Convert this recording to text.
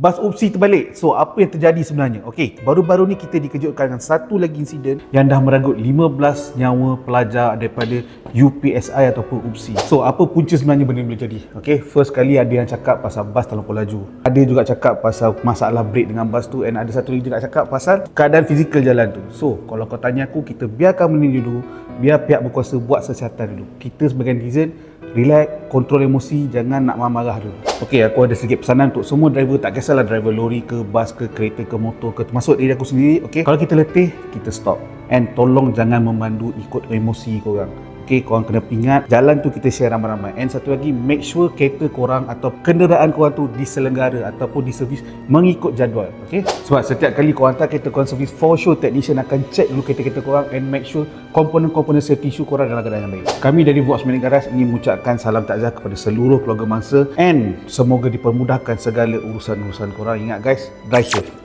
Bas opsi terbalik. So, apa yang terjadi sebenarnya? Okey, baru-baru ni kita dikejutkan dengan satu lagi insiden yang dah merenggut 15 nyawa pelajar daripada UPSI ataupun UPSI. So, apa punca sebenarnya benda ni boleh jadi? Okey, first kali ada yang cakap pasal bas terlampau laju. Ada juga cakap pasal masalah brake dengan bas tu and ada satu lagi juga cakap pasal keadaan fizikal jalan tu. So, kalau kau tanya aku, kita biarkan benda ni dulu. Biar pihak berkuasa buat kesihatan dulu. Kita sebagai netizen, relax, kontrol emosi, jangan nak marah-marah dulu. Okey, aku ada sedikit pesanan untuk semua driver, tak kisahlah driver lori ke, bas ke, kereta ke, motor ke, termasuk diri aku sendiri. Okey, kalau kita letih, kita stop. And tolong jangan memandu ikut emosi korang. Okay, korang kena ingat jalan tu kita share ramai-ramai. And satu lagi, make sure kereta korang atau kenderaan korang tu diselenggara ataupun diservis mengikut jadual. Okay? Sebab setiap kali korang hantar kereta korang servis, for sure technician akan check dulu kereta-kereta korang and make sure komponen-komponen safety issue korang dalam keadaan yang baik. Kami dari Vox Milik Garas ingin mengucapkan salam takziah kepada seluruh keluarga mangsa and semoga dipermudahkan segala urusan-urusan korang. Ingat guys, drive safe.